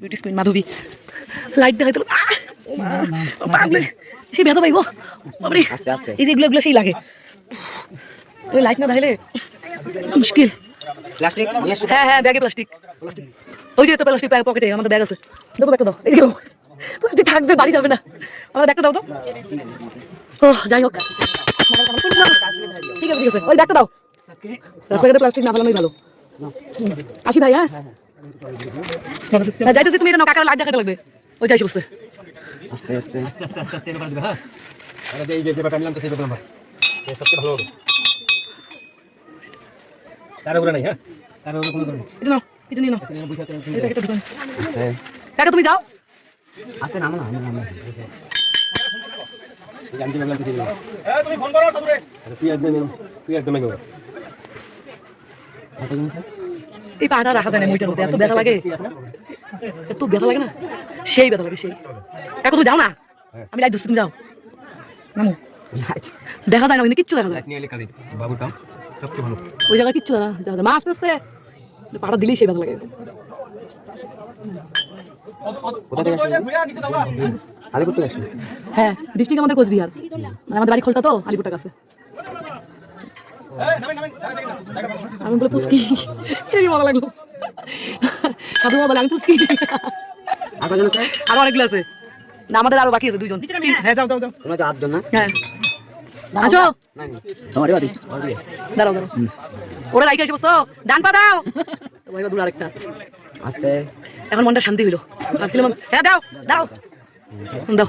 Beauty স্কুইন মাধবী light দেখাইতে হবে। আহ! ও পাগলে। সেই ব্যথা পাইব বাবারে এই যে এগুলো সেই লাগে। ওই লাইট না দেখাইলে মুশকিল। প্লাস্টিক হ্যাঁ হ্যাঁ ব্যাগে প্লাস্টিক ওই যে একটা প্লাস্টিক পকেটে আমাদের ব্যাগ আছে। দাও তো ব্যাগটা দাও। এই প্লাস্টিক থাকবে বাড়ি যাবে না। আমার ব্যাগটা দাও তো। ও যাই হোক। ঠিক আছে ঠিক আছে। ওই ব্যাগটা দাও। রাস্তাঘাটে প্লাস্টিক না ফেলানোই ভালো। আসি ভাই হ্যাঁ হ্যাঁ, যাইতেছি তুমি এটা কাকার লাইট দেখাতে লাগবে। ওই যাইছি বসে আস্তে আস্তে। এই যে যে ব্যাপারটা নিলাম তো সেই ব্যাপার এই সবচেয়ে ভালো হবে। তার উপরে নাই হ্যাঁ? তার উপরে কোনো করবে এটা নাও এটা নিয়ে নাও। এটা একটা ঢুকান আস্তে। কাকা তুমি যাও। আস্তে নামো না আমি নামো এই আমি নিলাম তো সেই ব্যাপার। তুমি ফোন করো ঠাকুরে তুই একদম তুই একদম একদম কত জিনিস এই পাটা রাখা যায় না মইটার মধ্যে এত ব্যথা লাগে। এত ব্যথা লাগে না? সেই ব্যথা লাগে সেই। কাকু তুমি যাও না। আমি লাইট ধরছি তুমি যাও। নামো। দেখা যায় না ওইখানে কিচ্ছু দেখা যায়। ওই জায়গায় কিচ্ছু দেখা যায়। মা আস্তে আস্তে পাটা দিলেই সেই ব্যথা লাগে। হ্যাঁ ডিস্ট্রিক্ট আমাদের কোচবিহার। মানে আমাদের বাড়ি খোলতা তো আলিপুরটার কাছে। আমি বলে পুচকি। মজা লাগল? সাধু মা বলে আমি পুচকি। আর আছে আরও অনেকগুলো আছে। না আমাদের আরও বাকি আছে দুইজন। হ্যাঁ যাও যাও যাও। তোমরা তো আটজন না হ্যাঁ। আসো। নাই বাড়ি দাঁড়াও দাঁড়াও। ওরা রাইকে এসে বসো। ডান পা দাও। ওই দূর আরেকটা। আস্তে। এখন মনটা শান্তি হইল। ভাবছিলাম হ্যাঁ দাও দাও। দাও।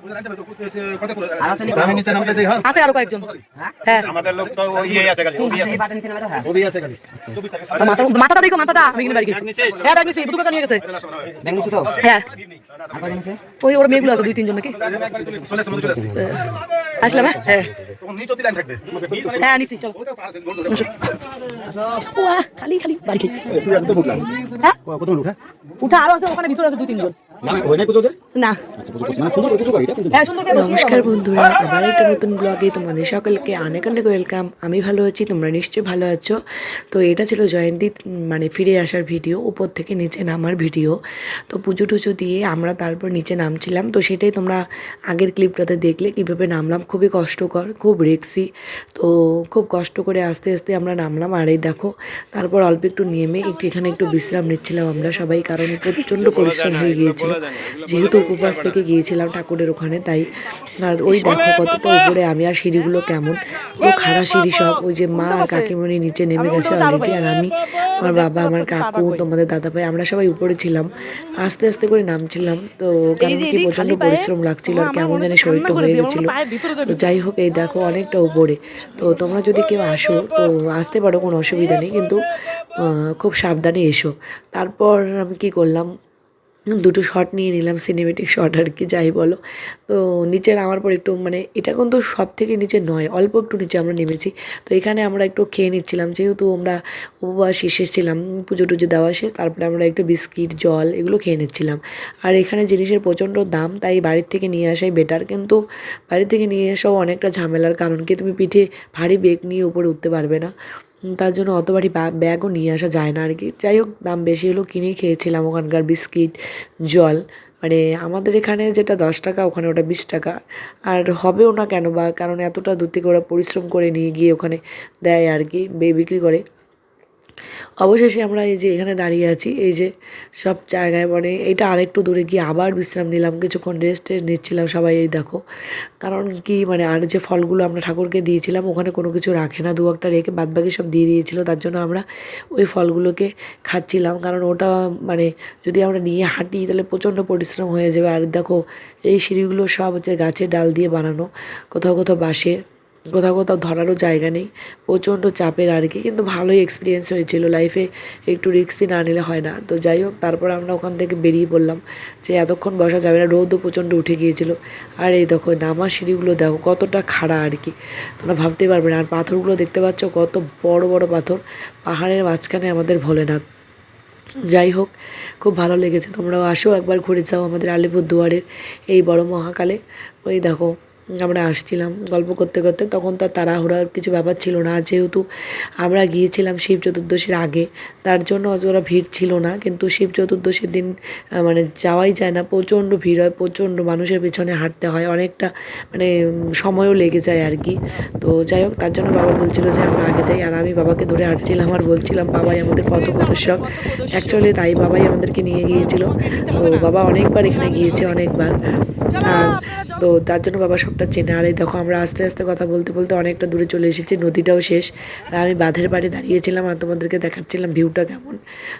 আছে আর আছে নি আমি নিচে নামতে চাই হ্যাঁ। আছে আরও কয়েকজন। হ্যাঁ। আমাদের লোক তো ওই ইয়ে আছে খালি ওবি আছে এই বাটা নিচে নামে দেখা ওবি আছে খালি। মাথাটা দেখো মাথাটা। আমি বাড়ি গেছি। হ্যাঁ ব্যাগ নিছি। দুটো নিয়ে গেছে। ব্যাংক নিচে তো? হ্যাঁ। আর কজন আছে? ওই ওর মেয়েগুলো আছে দুই তিনজন নাকি? আসলাম হ্যাঁ। হ্যাঁ। তখন নিচে অব্দি লাইন থাকবে। হ্যাঁ নিছি চলো। খালি বাড়ি হ্যাঁ? উঠা আরও আছে ওখানে ভিতরে আছে দুই তিনজন। না না। মানে হ্যাঁ সুন্দর করে বসিয়ে নমস্কার বন্ধুরা আবার একটা নতুন ব্লগে তোমাদের সকলকে অনেক অনেক ওয়েলকাম আমি ভালো আছি তোমরা নিশ্চয়ই ভালো আছো। তো এটা ছিল জয়ন্তী মানে ফিরে আসার ভিডিও উপর থেকে নিচে নামার ভিডিও তো পুজো টুজো দিয়ে আমরা তারপর নিচে নামছিলাম। তো সেটাই তোমরা আগের ক্লিপটাতে দেখলে কীভাবে নামলাম খুবই কষ্টকর খুব রিক্সি তো খুব কষ্ট করে আস্তে আস্তে আমরা নামলাম। আর এই দেখো তারপর অল্প একটু নেমে একটু এখানে একটু বিশ্রাম নিচ্ছিলাম আমরা সবাই কারণ প্রচণ্ড পরিশ্রম হয়ে গিয়েছিল যেহেতু উপবাস থেকে গিয়েছিলাম ঠাকুরের ওখানে তাই আর ওই দেখো কতটা উপরে আমি আর সিঁড়িগুলো কেমন? পুরো খাড়া সিঁড়ি সব ওই যে মা আর কাকিমণি নিচে নেমে গেছে অলরেডি আর আমি আমার বাবা আমার কাকু তোমাদের দাদা ভাই আমরা সবাই উপরে ছিলাম। আস্তে আস্তে করে নামছিলাম তো কেমন কি প্রচণ্ড পরিশ্রম লাগছিল আর কেমন জানি শরীরটা হয়ে গেছিল। তো যাই হোক এই দেখো অনেকটা উপরে। তো তোমরা যদি কেউ আসো তো আসতে পারো কোনো অসুবিধা নেই কিন্তু খুব সাবধানে এসো। তারপর আমি কি করলাম দুটো শট নিয়ে নিলাম সিনেমেটিক শট আর কি, যাই বলো। তো নিচে নামার পর একটু মানে এটা কিন্তু সব থেকে নিচে নয়, অল্প একটু নিচে আমরা নেমেছি। তো এখানে আমরা একটু খেয়ে নিচ্ছিলাম, যেহেতু আমরা উপবাস এসেছিলাম পুজো টুজো দেওয়া শেষ, তারপরে আমরা একটু বিস্কিট, জল এগুলো খেয়ে নিচ্ছিলাম। আর এখানে জিনিসের প্রচণ্ড দাম, তাই বাড়ির থেকে নিয়ে আসাই বেটার কিন্তু বাড়ি থেকে নিয়ে আসাও অনেকটা ঝামেলার কারণ কি, তুমি পিঠে ভারী বেগ নিয়ে উপরে উঠতে পারবে না। তার জন্য অত বাড়ি ব্যাগও নিয়ে আসা যায় না আর কি। যাই হোক, দাম বেশি হলেও কিনেই খেয়েছিলাম ওখানকার বিস্কিট, জল। মানে আমাদের এখানে যেটা দশ টাকা, ওখানে ওটা বিশ টাকা। আর হবেও না কেন বা, কারণ এতটা দূর থেকে ওরা পরিশ্রম করে নিয়ে গিয়ে ওখানে দেয় আর কি বিক্রি করে। অবশেষে আমরা এই যে এখানে দাঁড়িয়ে আছি, এই যে সব জায়গায় মানে এটা আরেকটু দূরে গিয়ে আবার বিশ্রাম নিলাম, কিছুক্ষণ রেস্ট নিচ্ছিলাম সবাই, এই দেখো। কারণ কি মানে আর যে ফলগুলো আমরা ঠাকুরকে দিয়েছিলাম, ওখানে কোনো কিছু রাখে না, দু একটা রেখে বাদবাকি সব দিয়ে দিয়েছিল, তার জন্য আমরা ওই ফলগুলোকে খাচ্ছিলাম। কারণ ওটা মানে যদি আমরা নিয়ে হাঁটি, তাহলে প্রচণ্ড পরিশ্রম হয়ে যাবে। আর দেখো, এই সিঁড়িগুলো সব হচ্ছে গাছের ডাল দিয়ে বানানো, কোথাও কোথাও বাঁশের। কোথাও কোথাও ধরারও জায়গা নেই। প্রচণ্ড চাপের আর কি, কিন্তু ভালোই এক্সপিরিয়েন্স হয়েছিল লাইফে একটু রিস্কই না নিলে হয় না। তো যাই হোক, তারপর আমরা ওখান থেকে বেরিয়ে পড়লাম। যে এতক্ষণ বসা যাবে না, রোদও প্রচণ্ড উঠে গিয়েছিল। আর এই দেখো, নামা সিঁড়িগুলো দেখো, কতটা খাড়া আর কি। তোমরা ভাবতেই পারবে না, আর পাথরগুলো দেখতে পাচ্ছ, কত বড় বড় পাথর। পাহাড়ের মাঝখানে আমাদের ভোলেনাথ। যাই হোক, খুব ভালো লেগেছে। তোমরাও আসো, একবার ঘুরে যাও আমাদের আলিপুরদুয়ারের এই বড় মহাকালে। ওই দেখো আমরা আসছিলাম গল্প করতে করতে। তখন তো আর তাড়াহুড়ার কিছু ব্যাপার ছিল না। যেহেতু আমরা গিয়েছিলাম শিব চতুর্দশীর আগে তার জন্য অতটা ভিড় ছিল না। কিন্তু শিব চতুর্দশীর দিন মানে যাওয়াই যায় না। প্রচণ্ড ভিড় হয় প্রচণ্ড মানুষের পেছনে হাঁটতে হয়। অনেকটা মানে সময়ও লেগে যায় আর কি। তো যাই হোক তার জন্য বাবা বলছিল যে আমরা আগে যাই। আর আমি বাবাকে ধরে হাঁটছিলাম আর বলছিলাম বাবাই আমাদের পথপ্রদর্শক। অ্যাকচুয়ালি তাই বাবাই আমাদেরকে নিয়ে গিয়েছিল। তো বাবা অনেকবার এখানে গিয়েছে অনেকবার। আর তো তার জন্য বাবা সবটা চেনা। আর দেখো, আমরা আস্তে আস্তে কথা বলতে বলতে অনেকটা দূরে চলে এসেছি, নদীটাও শেষ। আর আমি বাঁধের বাড়ি দাঁড়িয়েছিলাম আর তোমাদেরকে দেখাচ্ছিলাম ভিউটা কেমন।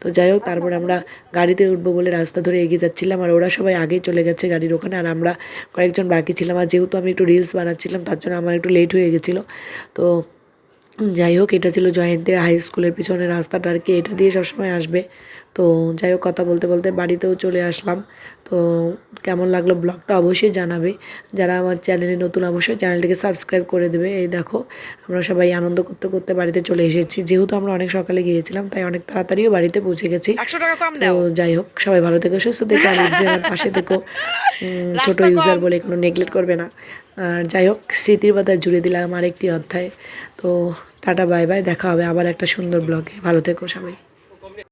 তো যাই হোক, তারপর আমরা গাড়িতে উঠবো বলে রাস্তা ধরে এগিয়ে যাচ্ছিলাম আর ওরা সবাই আগেই চলে গেছে গাড়ির ওখানে। আর আমরা কয়েকজন বাকি ছিলাম। আর যেহেতু আমি একটু রিলস বানাচ্ছিলাম, তার জন্য আমার একটু লেট হয়ে গেছিল। তো যাই হোক এটা ছিল জয়ন্তীর হাই স্কুলের পিছনে রাস্তাটা আর কি। এটা দিয়ে সবসময় আসবে। তো যাই হোক কথা বলতে বলতে বাড়িতেও চলে আসলাম। তো কেমন লাগল ব্লগটা অবশ্যই জানাবে। যারা আমার চ্যানেলে নতুন অবশ্যই চ্যানেলটিকে সাবস্ক্রাইব করে দেবে। এই দেখো আমরা সবাই আনন্দ করতে করতে বাড়িতে চলে এসেছি। যেহেতু আমরা অনেক সকালে গিয়েছিলাম তাই অনেক তাড়াতাড়িও বাড়িতে পৌঁছে গেছি। তো যাই হোক সবাই ভালো থেকো সুস্থ থেকো আমার পাশে থেকো। ছোট ইউজার বলে কোনো নেগলেক্ট করবে না। আর যাই হোক, স্মৃতির পাতায় জুড়ে দিলাম আরেকটি অধ্যায়। তো টাটা, বাই বাই, দেখা হবে আবার একটা সুন্দর ব্লগে ভালো থেকো সবাই।